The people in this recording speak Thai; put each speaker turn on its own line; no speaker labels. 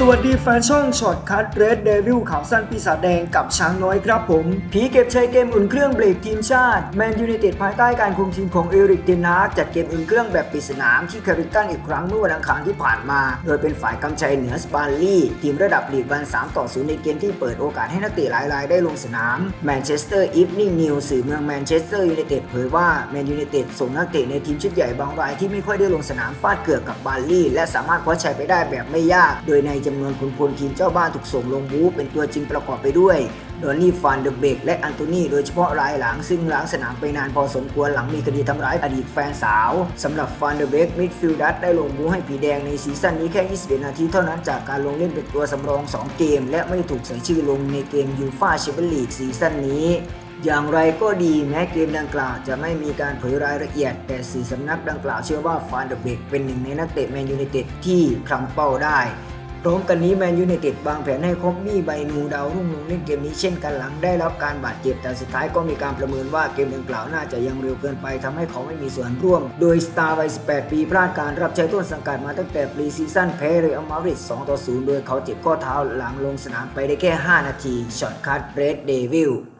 สวัสดีแฟนช่องช็อตคัทเรดเดวิลข่าวสั้นปีศาจแดงกับช้างน้อยครับผม ผีเก็บชัยเกมอุ่นเครื่องเบรกทีมชาติแมนยูไนเต็ดภายใต้การคุมทีมของเอริกเทนฮากจัดเกมอุ่นเครื่องแบบปริศนามที่แคริตันอีกครั้งเมื่อวันอังคารที่ผ่านมา โดยเป็นฝ่ายกำชัยเหนือสปาร์ลี่ทีมระดับลีกวัน3ต่อ0ในเกมที่เปิดโอกาสให้นักเตะหลายรายได้ลงสนามแมนเชสเตอร์อีฟนิ่งนิวสื่อเมืองแมนเชสเตอร์ยูไนเต็ดเผยว่าแมนยูไนเต็ดส่งนักเตะในทีมชุดใหญ่บางรายที่ไม่ค่อยได้ลงสนามฟาดเกือกกับบาร์ลี่และสามารถคว้าชัยไปได้แบบไม่ยาก โดยในจำนวนคนพลทีมเจ้าบ้านถูกส่งลงบูเป็นตัวจริงประกอบไปด้วยดอนนี่ฟานเดอร์เบกและอันโตนีโดยเฉพาะรายหลังซึ่งล้างสนามไปนานพอสมควรหลังมีคดีทำร้ายอดีตแฟนสาวสำหรับฟานเดอร์เบกมิดฟิลดัตได้ลงบูให้ผีแดงในซีซั่นนี้แค่ 21 นาทีเท่านั้นจากการลงเล่นเป็นตัวสำรอง 2 เกม และไม่ถูกใส่ชื่อลงในเกมยูฟาแชมเปี้ยนลีกซีซั่นนี้อย่างไรก็ดีแม้เกมดังกล่าวจะไม่มีการเผยรายละเอียด แต่สื่อสำนักดังกล่าวเชื่อว่าฟานเดอร์เบกเป็นหนึ่งในนักเตะแมนยูไนเต็ดที่คลำเป้าได้ พร้อมกันนี้แมนยูไนเต็ดวางแผนให้คอบบี้ไบนูดาวรุ่งลงเล่นเกมนี้เช่นกันหลังได้รับการบาดเจ็บแต่สุดท้ายก็มีการประเมินว่าเกมดังกล่าวน่าจะยังเร็วเกินไปทำให้เขาไม่มีส่วนร่วม โดยสตาร์วัย 18 ปีพลาดการรับใช้ต้นสังกัดมาตั้งแต่ปรีซีซั่นแพ้เรอัลมาดริด 2 ต่อ 0 โดยเขาเจ็บข้อเท้าหลังลงสนามไปได้แค่ 5 นาทีช็อตคัทเรดเดวิล